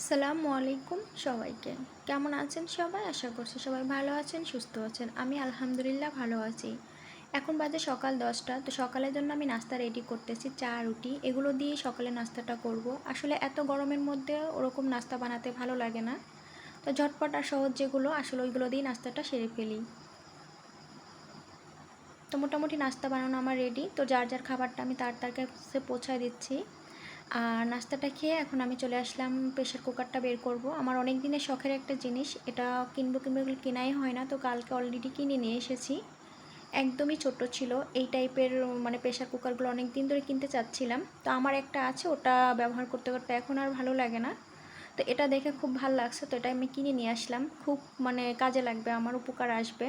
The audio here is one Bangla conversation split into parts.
আসসালামু আলাইকুম সবাইকে। কেমন আছেন সবাই? আশা করছি সবাই ভালো আছেন, সুস্থ আছেন। আমি আলহামদুলিল্লাহ ভালো আছি। এখন বাজে সকাল দশটা। তো সকালের জন্য আমি নাস্তা রেডি করতেছি, চা, রুটি। এগুলো দিয়ে সকালে নাস্তাটা করব। আসলে এত গরমের মধ্যে ওরকম নাস্তা বানাতে ভালো লাগে না। তো ঝটপট আর সহজ যেগুলো, আসলে ওইগুলো দিয়ে নাস্তাটা সেরে ফেলি। তো মোটামুটি নাস্তা বানানো আমার রেডি তো যার যার খাবারটা আমি তার তার কাছে পৌঁছায় দিচ্ছি। আর নাস্তাটা খেয়ে এখন আমি চলে আসলাম প্রেশার কুকারটা বের করব। আমার অনেক দিনের শখের একটা জিনিস, এটা কিনবো কিনবো কেনাই হয় না, তো কালকে অলরেডি কিনে নিয়ে এসেছি। একদমই ছোট ছিল, এই টাইপের মানে প্রেশার কুকারগুলো অনেক দিন ধরে কিনতে চাচ্ছিলাম। তো আমার একটা আছে, ওটা ব্যবহার করতে করতে এখন আর ভালো লাগে না। তো এটা দেখে খুব ভালো লাগছে, তো এটা আমি কিনে নিয়ে আসলাম। খুব মানে কাজে লাগবে, আমার উপকার আসবে।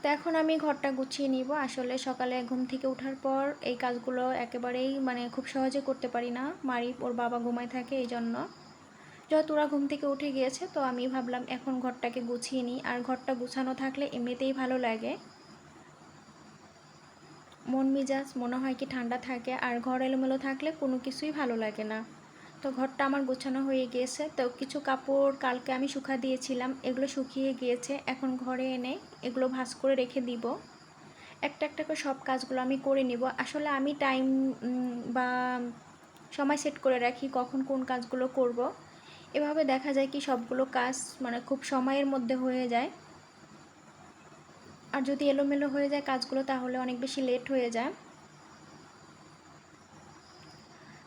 তো এখন আমি ঘরটা গুছিয়ে নিব। আসলে সকালে ঘুম থেকে ওঠার পর এই কাজগুলো একেবারেই মানে খুব সহজে করতে পারি না। মারি, ওর বাবা ঘুমায় থাকে এই জন্য যেহেতু ওরা ঘুম থেকে উঠে গিয়েছে, তো আমি ভাবলাম এখন ঘরটাকে গুছিয়ে নিই। আর ঘরটা গুছানো থাকলে এমনিতেই ভালো লাগে। মন মিজাজ, মনে হয় কি ঠান্ডা থাকে। আর ঘর এলোমেলো থাকলে কোনো কিছুই ভালো লাগে না। তো ঘরটা আমার গোছানো হয়ে গিয়েছে। তো কিছু কাপড় কালকে আমি শুকা দিয়েছিলাম, এগুলো শুকিয়ে গিয়েছে। এখন ঘরে এনে এগুলো ভাজ করে রেখে দিব। একটা একটা করে সব কাজগুলো আমি করে নিব। আসলে আমি টাইম বা সময় সেট করে রাখি কখন কোন কাজগুলো করব। এভাবে দেখা যায় কি সবগুলো কাজ মানে খুব সময়ের মধ্যে হয়ে যায়। আর যদি এলোমেলো হয়ে যায় কাজগুলো তাহলে অনেক বেশি লেট হয়ে যায়।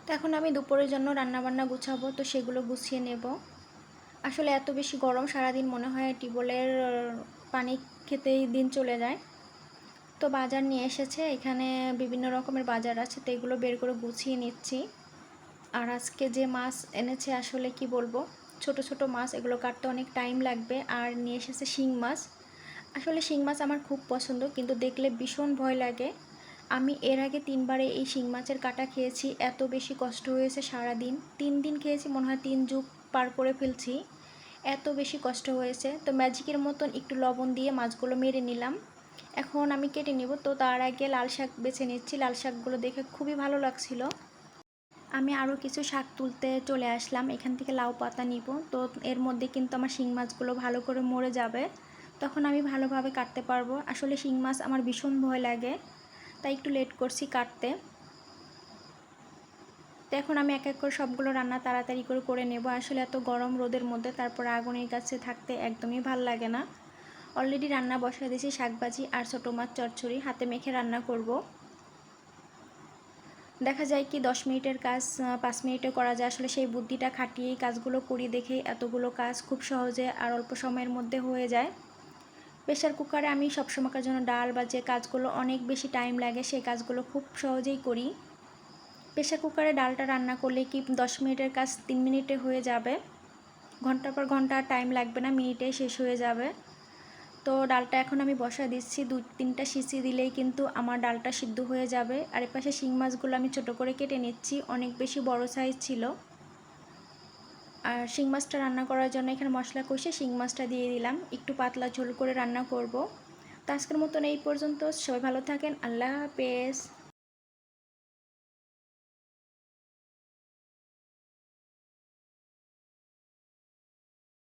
তো এখন আমি দুপুরের জন্য রান্নাবান্না গুছাবো, তো সেগুলো গুছিয়ে নেব। আসলে এত বেশি গরম সারাদিন মনে হয় টিউবওয়েলের পানি খেতেই দিন চলে যায়। তো বাজার নিয়ে এসেছে, এখানে বিভিন্ন রকমের বাজার আছে, তো এগুলো বের করে গুছিয়ে নিচ্ছি। আর আজকে যে মাছ এনেছে আসলে কি বলব, ছোট ছোট মাছ, এগুলো কাটতে অনেক টাইম লাগবে। আর নিয়ে এসেছে শিং মাছ। আসলে শিং মাছ আমার খুব পছন্দ, কিন্তু দেখলে ভীষণ ভয় লাগে। আমি এর আগে তিনবারে এই শিং মাছের কাটা খেয়েছি, এত বেশি কষ্ট হয়েছে সারা দিন তিন দিন খেয়েছি, মনে হয় তিন যুগ পার করে ফেলছি। এত বেশি কষ্ট হয়েছে, তো ম্যাজিকের মতন একটু লবণ দিয়ে মাছগুলো মেরে নিলাম। এখন আমি কেটে নিব, তো তার আগে লাল শাক বেছে নিচ্ছি। লাল শাকগুলো দেখে খুবই ভালো লাগছিল। আমি আরও কিছু শাক তুলতে চলে আসলাম, এখান থেকে লাউ পাতা নিব। তো এর মধ্যে কিন্তু আমার শিং মাছগুলো ভালো করে মরে যাবে। তখন আমি ভালোভাবে কাটতে পারব। আসলে শিং মাছ আমার ভীষণ ভয় লাগে। তাই একটু লেট করছি কাটতে। তো এখন আমি এক এক করে সবগুলো রান্না তাড়াতাড়ি করে করে নেব। আসলে এত গরম রোদের মধ্যে তারপর আগুনের কাছে থাকতে একদমই ভালো লাগে না। অলরেডি রান্না বসা দিয়েছি শাকবাজি আর ছোটো মাছ চচ্চড়ি, হাতে মেখে রান্না করব। দেখা যায় কি দশ মিনিটের কাজ পাঁচ মিনিটে করা যায়। আসলে সেই বুদ্ধিটা খাটিয়েই কাজগুলো করি দেখেই এতগুলো কাজ খুব সহজে আর অল্প সময়ের মধ্যে হয়ে যায়। প্রেশার কুকারে আমি সবসময়কার জন্য ডাল বা যে কাজগুলো অনেক বেশি টাইম লাগে, সেই কাজগুলো খুব সহজেই করি। প্রেশার কুকারে ডালটা রান্না করলে কি দশ মিনিটের কাজ তিন মিনিটে হয়ে যাবে। ঘণ্টার পর ঘণ্টা টাইম লাগবে না, মিনিটে শেষ হয়ে যাবে। তো ডালটা এখন আমি বসা দিচ্ছি, দু তিনটা সিসি দিলেই কিন্তু আমার ডালটা সিদ্ধ হয়ে যাবে। আর এপাশে শিং মাছগুলো আমি ছোট করে কেটে নিচ্ছি, অনেক বেশি বড় সাইজ ছিল। আর শিং মাছটা রান্না করার জন্য এখানে মশলা কষে শিং মাছটা দিয়ে দিলাম। একটু পাতলা ঝোল করে রান্না করব। তো আজকের মতন এই পর্যন্ত। সবাই ভালো থাকেন। আল্লাহ হাফেজ।